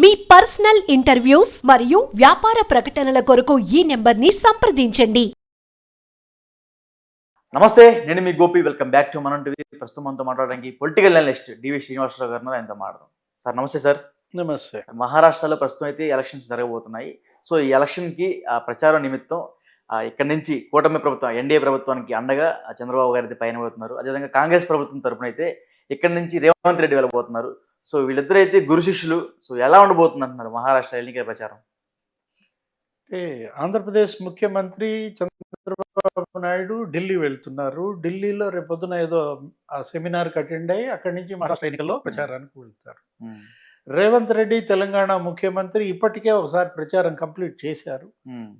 మీ personal interviews మరియు వ్యాపార ప్రకటనల కొరకు ఈ నెంబర్ని సంప్రదించండి. నమస్తే నేను మీ Gopi. Welcome back to Manam TV ప్రస్తుతం మనతో మాట్లాడడానికి పొలిటికల్ అనలిస్ట్ డివి శ్రీనివాసరావు గారు ఉన్నారు, ఆయనతో మాట్లాడదాం. సార్ నమస్తే సార్ నమస్తే. మహారాష్ట్రలో ప్రస్తుతం అయితే ఎలక్షన్స్ జరగబోతున్నాయి. సో ఈ ఎలక్షన్కి ఆ, ప్రచారం నిమిత్తం ఆ, ఇక్కడి నుంచి కూటమి ప్రభుత్వం ఎన్డీఏ ప్రభుత్వానికి అండగా ఆ, చంద్రబాబు గారు అయితే పైన పోతున్నారు అదేవిధంగా కాంగ్రెస్ ప్రభుత్వం తరపున అయితే ఇక్కడి నుంచి రేవంత్ రెడ్డి వెళ్ళబోతున్నారు. సో వీళ్ళిద్దరు అయితే గురు శిష్యులు. సో ఎలా ఉండబోతుంది అంటున్నారు మహారాష్ట్ర ఎన్నికల ప్రచారం? అంటే ఆంధ్రప్రదేశ్ ముఖ్యమంత్రి చంద్రబాబు నాయుడు ఢిల్లీ వెళ్తున్నారు. ఢిల్లీలో రేపొద్దున ఏదో ఆ సెమినార్కి అటెండ్ అయ్యి అక్కడి నుంచి మహారాష్ట్ర ఎన్నికల్లో ప్రచారానికి వెళ్తారు. ఉమ్, రేవంత్ రెడ్డి తెలంగాణ ముఖ్యమంత్రి ఇప్పటికే ఒకసారి ప్రచారం కంప్లీట్ చేశారు.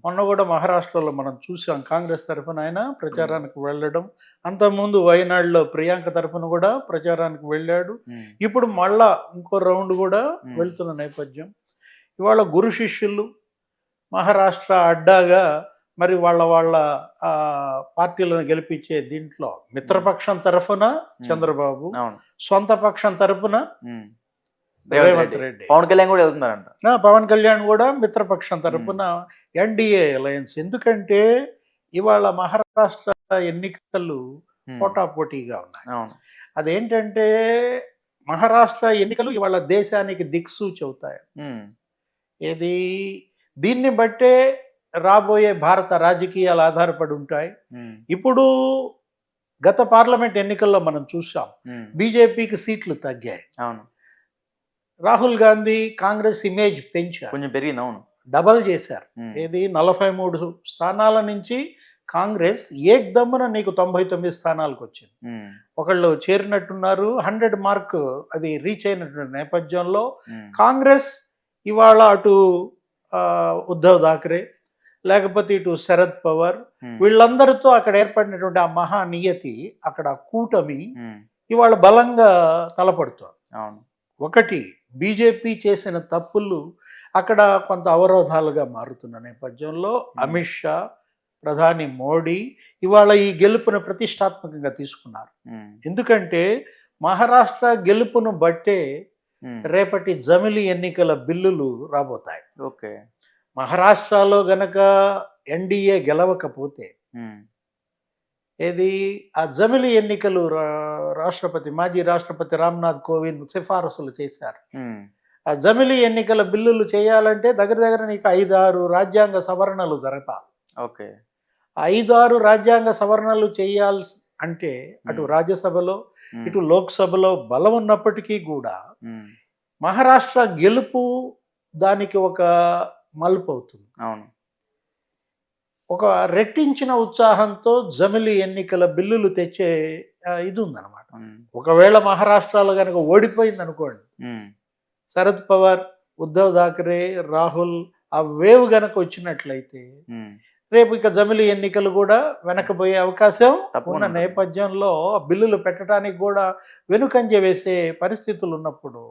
మొన్న కూడా మహారాష్ట్రలో మనం చూసాం కాంగ్రెస్ తరఫున ఆయన ప్రచారానికి వెళ్ళడం. అంతకుముందు వయనాడులో ప్రియాంక తరఫున కూడా ప్రచారానికి వెళ్ళాడు. ఇప్పుడు మళ్ళా ఇంకో రౌండ్ కూడా. వెళ్తున్న నేపథ్యం. ఇవాళ గురు శిష్యులు మహారాష్ట్ర అడ్డాగా మరి వాళ్ళ వాళ్ళ పార్టీలను గెలిపించే దీంట్లో మిత్రపక్షం తరఫున చంద్రబాబు సొంత పక్షం తరఫున. రేవంత్ రెడ్డి. పవన్ కళ్యాణ్ కూడా వెళ్తున్నారంట. పవన్ కళ్యాణ్ కూడా మిత్రపక్షం తరఫున ఎన్డీఏ అలయన్స్. ఎందుకంటే ఇవాళ మహారాష్ట్ర ఎన్నికలు పోటాపోటీగా ఉన్నాయి. అవును. అదేంటంటే మహారాష్ట్ర ఎన్నికలు ఇవాళ దేశానికి దిక్సూచి అవుతాయి. ఏది? దీన్ని బట్టే రాబోయే భారత రాజకీయాలు ఆధారపడి ఉంటాయి. ఇప్పుడు గత పార్లమెంట్ ఎన్నికల్లో మనం చూసాం. బీజేపీకి సీట్లు తగ్గాయి. అవును. రాహుల్ గాంధీ కాంగ్రెస్ ఇమేజ్ పెంచారు. కొంచెం పెరిగింది అవును. డబల్ చేశారు. ఏది? నలభై మూడు స్థానాల నుంచి కాంగ్రెస్ ఏకదమ్మున నీకు తొంభై తొమ్మిది స్థానాలకు వచ్చింది. ఒకళ్ళు చేరినట్టున్నారు హండ్రెడ్ మార్క్ అది రీచ్ అయినటువంటి నేపథ్యంలో కాంగ్రెస్ ఇవాళ అటు ఉద్ధవ్ థాకరే లేకపోతే ఇటు శరద్ పవార్ వీళ్ళందరితో అక్కడ ఏర్పడినటువంటి ఆ మహానియతి అక్కడ కూటమి ఇవాళ బలంగా తలపడుతోంది. అవును. ఒకటి బీజేపీ చేసిన తప్పులు అక్కడ కొంత అవరోధాలుగా మారుతున్న నేపథ్యంలో అమిత్ షా ప్రధాని మోడీ ఇవాళ ఈ గెలుపును ప్రతిష్టాత్మకంగా తీసుకున్నారు. ఎందుకంటే మహారాష్ట్ర గెలుపును బట్టే రేపటి జమిలి ఎన్నికల బిల్లులు రాబోతాయి. ఓకే. మహారాష్ట్రలో గనక ఎన్డీఏ గెలవకపోతే ఏది? ఆ జమిలి ఎన్నికలు రాష్ట్రపతి మాజీ రాష్ట్రపతి రామ్నాథ్ కోవింద్ సిఫారసులు చేశారు. ఆ జమిలి ఎన్నికల బిల్లులు చేయాలంటే దగ్గర దగ్గర నీకు ఐదారు రాజ్యాంగ సవరణలు జరపాలి. ఓకే. ఆ ఐదారు రాజ్యాంగ సవరణలు చేయాల్సి అంటే అటు. రాజ్యసభలో ఇటు లోక్సభలో బలం ఉన్నప్పటికీ కూడా మహారాష్ట్ర గెలుపు దానికి ఒక మలుపు అవుతుంది. అవును. ఒక రెట్టించిన ఉత్సాహంతో జమిలి ఎన్నికల బిల్లులు తెచ్చే ఇది ఉందన్నమాట ఒకవేళ మహారాష్ట్రలో కనుక ఓడిపోయింది అనుకోండి శరద్ పవార్ ఉద్ధవ్ థాకరే రాహుల్ ఆ వేవ్ గనక వచ్చినట్లయితే రేపు ఇక జమిలి ఎన్నికలు కూడా వెనకపోయే అవకాశం ఉన్న నేపథ్యంలో ఆ బిల్లులు పెట్టడానికి కూడా వెనుకంజ వేసే పరిస్థితులు ఉన్నప్పుడు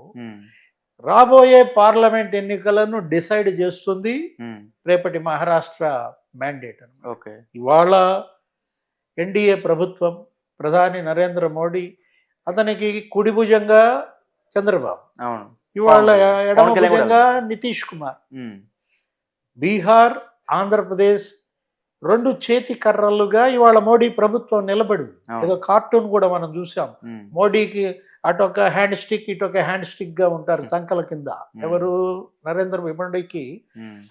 రాబోయే పార్లమెంట్ ఎన్నికలను డిసైడ్ చేస్తుంది రేపటి మహారాష్ట్ర మ్యాండేట్ ఓకే. ఇవాళ ఎన్డీఏ ప్రభుత్వం ప్రధాని నరేంద్ర మోడీ అతనికి కుడి భుజంగా చంద్రబాబు. అవును. ఇవాళ ఎడమ భుజంగా నితీష్ కుమార్. బీహార్ ఆంధ్రప్రదేశ్ రెండు చేతి కర్రలుగా ఇవాళ మోడీ ప్రభుత్వం నిలబడింది. అవును. ఏదో కార్టూన్ కూడా మనం చూసాం. మోడీకి అటొక హ్యాండ్ స్టిక్ ఇటొక హ్యాండ్ స్టిక్గా ఉంటారు చంకల కింద. ఎవరు? నరేంద్ర మోడీకి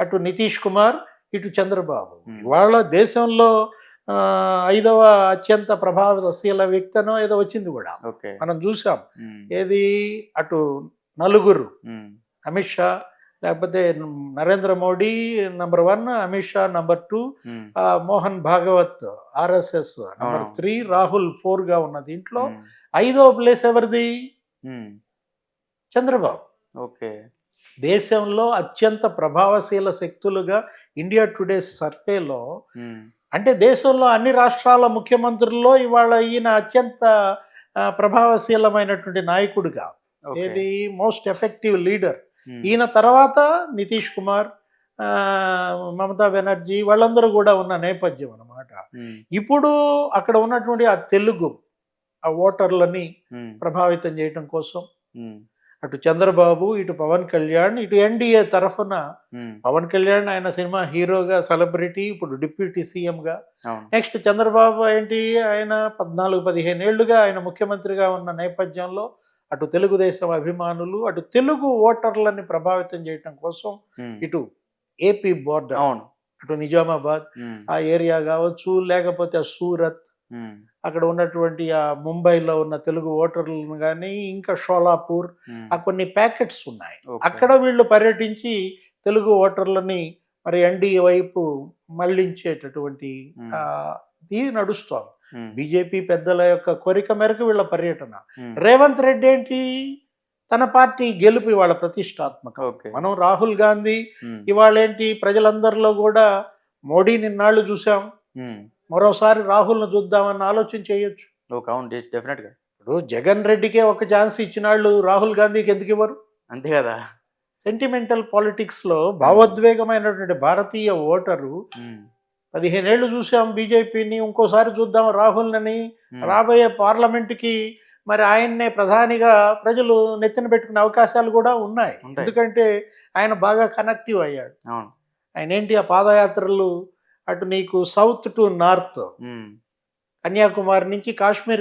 అటు నితీష్ కుమార్ ఇటు చంద్రబాబు. ఇవాళ దేశంలో ఐదవ అత్యంత ప్రభావశీల వ్యక్తనో ఏదో వచ్చింది కూడా. మనం చూసాం. ఏది? అటు నలుగురు. అమిత్ షా లేకపోతే Narendra Modi number one Amit Shah number two Mohan Bhagwat RSS number. Three Rahul ఫోర్గా ఉన్న దీంట్లో ఐదో ప్లేస్ ఎవరిది? చంద్రబాబు. ఓకే. దేశంలో అత్యంత ప్రభావశీల శక్తులుగా ఇండియా టుడే సర్వేలో అంటే దేశంలో అన్ని రాష్ట్రాల ముఖ్యమంత్రుల్లో ఇవాళ ఈయన అత్యంత ప్రభావశీలమైనటువంటి నాయకుడిగా. ఏది మోస్ట్ ఎఫెక్టివ్ లీడర్ ఈయన తర్వాత నితీష్ కుమార్ మమతా బెనర్జీ వాళ్ళందరూ కూడా ఉన్న నేపథ్యం అన్నమాట. ఉమ్, ఇప్పుడు అక్కడ ఉన్నటువంటి ఆ తెలుగు ఆ ఓటర్లని ప్రభావితం చేయటం కోసం అటు చంద్రబాబు ఇటు పవన్ కళ్యాణ్ ఇటు ఎన్డీఏ తరఫున పవన్ కళ్యాణ్ ఆయన సినిమా హీరోగా సెలబ్రిటీ ఇప్పుడు డిప్యూటీ సీఎంగా. నెక్స్ట్ చంద్రబాబు ఏంటి? ఆయన పద్నాలుగు పదిహేను ఏళ్ళుగా ఆయన ముఖ్యమంత్రిగా ఉన్న నేపథ్యంలో అటు తెలుగుదేశం అభిమానులు అటు తెలుగు ఓటర్లని ప్రభావితం చేయటం కోసం ఇటు ఏపీ బోర్డర్ అవును. అటు నిజామాబాద్ ఆ ఏరియా కావచ్చు లేకపోతే సూరత్ అక్కడ ఉన్నటువంటి ఆ ముంబైలో ఉన్న తెలుగు ఓటర్లను కానీ ఇంకా షోలాపూర్ ఆ కొన్ని ప్యాకెట్స్ ఉన్నాయి. అక్కడ వీళ్ళు పర్యటించి తెలుగు ఓటర్లని మరి ఎన్డీఏ వైపు మళ్ళించేటటువంటి ఇది నడుస్తోంది. బీజేపీ పెద్దల యొక్క కోరిక మేరకు వీళ్ళ పర్యటన. రేవంత్ రెడ్డి ఏంటి? తన పార్టీ గెలుపు ఇవాళ ప్రతిష్టాత్మకం. మనం రాహుల్ గాంధీ ఇవాళ ఏంటి? ప్రజలందరిలో కూడా మోడీని ఇన్నాళ్ళు చూసాం మరోసారి రాహుల్ను చూద్దామన్న ఆలోచన చేయొచ్చు. ఓకే అవును డెఫినెట్గా ఇప్పుడు జగన్ రెడ్డికే ఒక ఛాన్స్ ఇచ్చినాళ్ళు రాహుల్ గాంధీకి ఎందుకు ఇవ్వరు? అంతే కదా. సెంటిమెంటల్ పాలిటిక్స్లో భావోద్వేగమైనటువంటి భారతీయ ఓటరు పదిహేనేళ్ళు చూసాం బీజేపీని ఇంకోసారి చూద్దాం రాహుల్ని రాబోయే పార్లమెంట్కి మరి ఆయన్నే ప్రధానిగా ప్రజలు నెత్తిన పెట్టుకునే అవకాశాలు కూడా ఉన్నాయి. ఎందుకంటే ఆయన బాగా కనెక్టివ్ అయ్యాడు. ఆయన ఏంటి ఆ పాదయాత్రలు? అటు నీకు సౌత్ టు నార్త్. కన్యాకుమారి నుంచి కాశ్మీర్.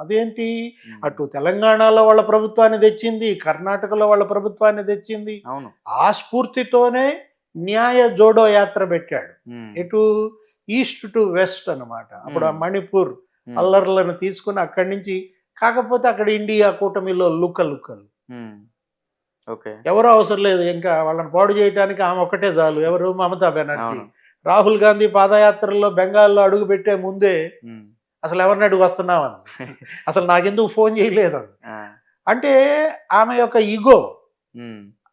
అదేంటి? అటు తెలంగాణలో వాళ్ళ ప్రభుత్వాన్ని తెచ్చింది కర్ణాటకలో వాళ్ళ ప్రభుత్వాన్ని తెచ్చింది. అవును. ఆ స్ఫూర్తితోనే న్యాయ జోడో యాత్ర పెట్టాడు. ఎటు? ఈస్ట్ టు వెస్ట్ అన్నమాట. అప్పుడు ఆ. మణిపూర్ అల్లర్లను తీసుకుని అక్కడి నుంచి కాకపోతే అక్కడ ఇండియా కూటమిలో లుక్క లుక్కలు ఎవరు అవసరం లేదు ఇంకా వాళ్ళని పాడు చేయడానికి ఆమె ఒకటే చాలు ఎవరు? మమతా బెనర్జీ. రాహుల్ గాంధీ పాదయాత్రలో బెంగాల్లో అడుగు పెట్టే ముందే అసలు ఎవరిని అడుగు వస్తున్నామని అసలు నాకెందుకు ఫోన్ చేయలేదని. ఆ, అంటే ఆమె యొక్క ఈగో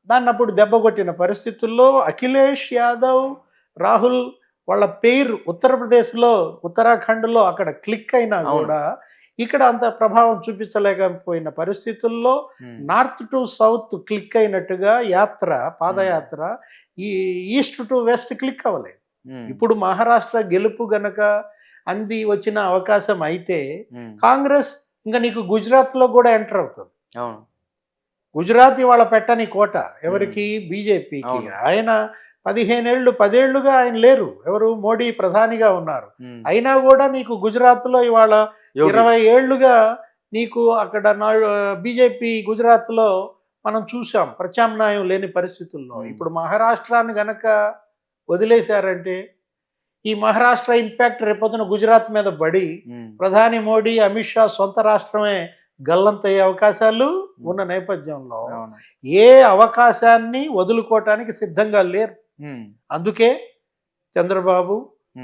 దాన్ని అప్పుడు దెబ్బ కొట్టిన పరిస్థితుల్లో అఖిలేష్ యాదవ్ రాహుల్ వాళ్ళ పేరు ఉత్తరప్రదేశ్లో ఉత్తరాఖండ్లో అక్కడ క్లిక్ అయినా. కూడా ఇక్కడ అంత ప్రభావం చూపించలేకపోయిన పరిస్థితుల్లో um, north to south click అయినట్టుగా యాత్ర పాదయాత్ర ఈ ఈస్ట్ టు వెస్ట్ క్లిక్ అవ్వలేదు. ఉమ్, ఇప్పుడు మహారాష్ట్ర గెలుపు గనక అంది వచ్చిన అవకాశం అయితే కాంగ్రెస్ ఇంకా నీకు గుజరాత్లో కూడా ఎంటర్ అవుతుంది. గుజరాత్ ఇవాళ పెట్టని కోట ఎవరికి? బీజేపీకి. ఆయన పదిహేనేళ్ళు పదేళ్ళుగా ఆయన లేరు. ఎవరు? మోడీ ప్రధానిగా ఉన్నారు. అయినా కూడా నీకు గుజరాత్లో ఇవాళ. ఇరవై ఏళ్ళుగా నీకు అక్కడ బీజేపీ గుజరాత్లో మనం చూసాం ప్రత్యామ్నాయం లేని పరిస్థితుల్లో. ఇప్పుడు మహారాష్ట్రాన్ని గనక వదిలేశారంటే ఈ మహారాష్ట్ర ఇంపాక్ట్ రేపొద్దున గుజరాత్ మీద పడి ప్రధాని మోడీ అమిత్ షా సొంత రాష్ట్రమే గల్లంతయ్యే అవకాశాలు ఉన్న నేపథ్యంలో ఏ అవకాశాన్ని వదులుకోవటానికి సిద్ధంగా లేరు. అందుకే చంద్రబాబు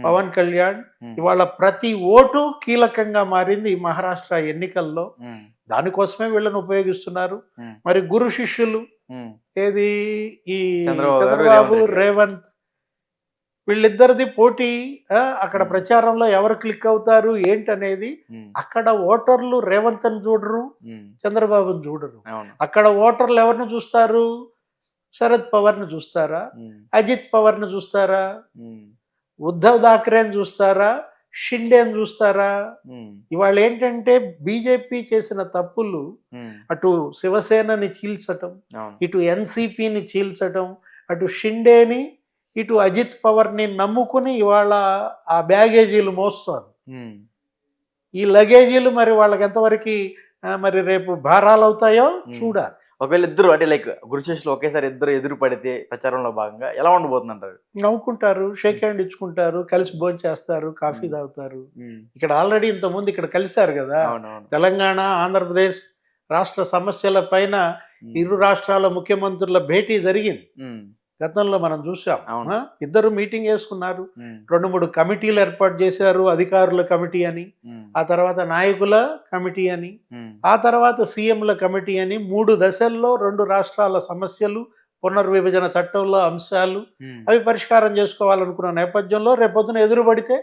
పవన్ కళ్యాణ్ ఇవాళ ప్రతి ఓటు కీలకంగా మారింది ఈ మహారాష్ట్ర ఎన్నికల్లో. దానికోసమే వీళ్ళని ఉపయోగిస్తున్నారు. మరి గురు శిష్యులు ఏది? ఈ చంద్రబాబు రేవంత్ వీళ్ళిద్దరిది పోటీ అక్కడ. ప్రచారంలో ఎవరు క్లిక్ అవుతారు ఏంటనేది అక్కడ ఓటర్లు రేవంత్ అని చూడరు చంద్రబాబుని చూడరు. అక్కడ ఓటర్లు ఎవరిని చూస్తారు? శరద్ పవార్ని చూస్తారా? ఉమ్, అజిత్ పవార్ని చూస్తారా? ఉమ్, ఉద్ధవ్ థాక్రేని చూస్తారా? షిండేని చూస్తారా? ఇవాళ ఏంటంటే బీజేపీ చేసిన తప్పులు అటు శివసేనని చీల్చటం ఇటు ఎన్సిపిని చీల్చటం అటు షిండేని ఇటు అజిత్ పవర్ని నమ్ముకుని ఇవాళ ఆ బ్యాగేజీలు మోస్తోంది. ఈ లగేజీలు మరి వాళ్ళకి ఎంతవరకు మరి రేపు భారాలు అవుతాయో చూడాలి. ఒకవేళ ఇద్దరు అంటే లైక్ గురుశిష్యులు ఒకేసారి ఇద్దరు ఎదురు పడితే ప్రచారంలో భాగంగా ఎలా ఉండబోతుంది అంటారు నవ్వుకుంటారు షేక్ హ్యాండ్ ఇచ్చుకుంటారు కలిసి భోజనం చేస్తారు కాఫీ. తాగుతారు. ఇక్కడ ఆల్రెడీ ఇంతకుముందు ఇక్కడ కలిశారు కదా. తెలంగాణ ఆంధ్రప్రదేశ్ రాష్ట్ర సమస్యల పైన ఇరు రాష్ట్రాల ముఖ్యమంత్రుల భేటీ జరిగింది. గతంలో మనం చూసాం? ఇద్దరు మీటింగ్ వేసుకున్నారు రెండు మూడు కమిటీలు ఏర్పాటు చేశారు అధికారుల కమిటీ అని ఆ తర్వాత నాయకుల కమిటీ అని ఆ తర్వాత సీఎంల కమిటీ అని మూడు దశల్లో రెండు రాష్ట్రాల సమస్యలు పునర్విభజన చట్టంలో అంశాలు అవి పరిష్కారం చేసుకోవాలనుకున్న నేపథ్యంలో రేపొద్దున ఎదురుపడితే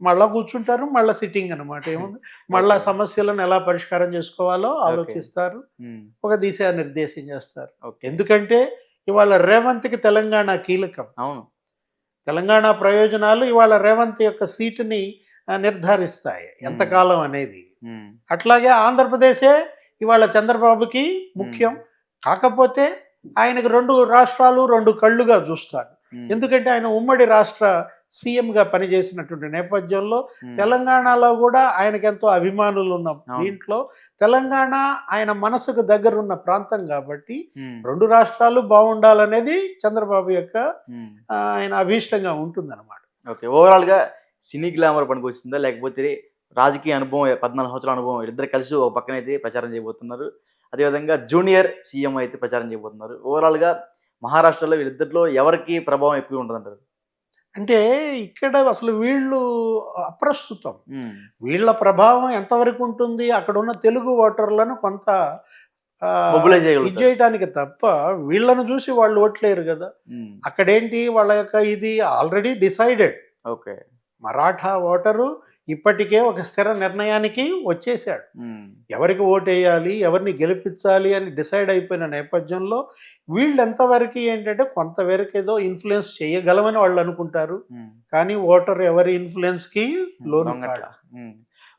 మళ్ళా కూర్చుంటారు మళ్ళా సిట్టింగ్ అనమాట ఏముంది? మళ్ళా. సమస్యలను ఎలా పరిష్కారం చేసుకోవాలో ఆలోచిస్తారు. ఒక దిశానిర్దేశం చేస్తారు. ఓకే. ఎందుకంటే ఇవాళ రేవంత్కి తెలంగాణ కీలకం. అవును. తెలంగాణ ప్రయోజనాలు ఇవాళ రేవంత్ యొక్క సీటుని నిర్ధారిస్తాయి. ఎంతకాలం అనేది. అట్లాగే ఆంధ్రప్రదేశే ఇవాళ చంద్రబాబుకి ముఖ్యం. కాకపోతే ఆయనకు రెండు రాష్ట్రాలు రెండు కళ్ళుగా చూస్తారు. ఎందుకంటే ఆయన ఉమ్మడి రాష్ట్ర సీఎంగా పనిచేసినటువంటి నేపథ్యంలో తెలంగాణలో కూడా ఆయనకి ఎంతో అభిమానులు ఉన్న. దీంట్లో తెలంగాణ ఆయన మనసుకు దగ్గరున్న ప్రాంతం కాబట్టి రెండు రాష్ట్రాలు బాగుండాలనేది చంద్రబాబు యొక్క ఆయన అభీష్టంగా ఉంటుందన్నమాట. ఓకే ఓవరాల్గా సినీ గ్లామర్ పనికి వచ్చిందా? లేకపోతే రాజకీయ అనుభవం పద్నాలుగు సంవత్సరాల అనుభవం ఇద్దరు కలిసి ఒక పక్కన అయితే ప్రచారం చేయబోతున్నారు. అదేవిధంగా జూనియర్ సీఎం అయితే ప్రచారం చేయబోతున్నారు. ఓవరాల్గా మహారాష్ట్రలో వీళ్ళిద్దరిలో ఎవరికి ప్రభావం ఎక్కువ ఉంటుందంటారు? అంటే ఇక్కడ అసలు వీళ్ళు అప్రస్తుతం. వీళ్ళ ప్రభావం ఎంతవరకు ఉంటుంది? అక్కడ ఉన్న తెలుగు ఓటర్లను కొంత ఇది చేయడానికి తప్ప వీళ్ళను చూసి వాళ్ళు ఓట్లేరు కదా. అక్కడేంటి? వాళ్ళ యొక్క ఇది already decided. Okay. Maratha voter ఇప్పటికే ఒక స్థిర నిర్ణయానికి వచ్చేసాడు ఎవరికి ఓటేయాలి ఎవరిని గెలిపించాలి అని డిసైడ్ అయిపోయిన నేపథ్యంలో వీళ్ళు ఎంతవరకు ఏంటంటే కొంతవరకు ఏదో ఇన్ఫ్లుయెన్స్ చేయగలమని వాళ్ళు అనుకుంటారు. కానీ ఓటర్ ఎవరి ఇన్ఫ్లుయెన్స్కి loan.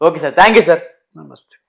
Okay sir. Thank you sir. నమస్తే.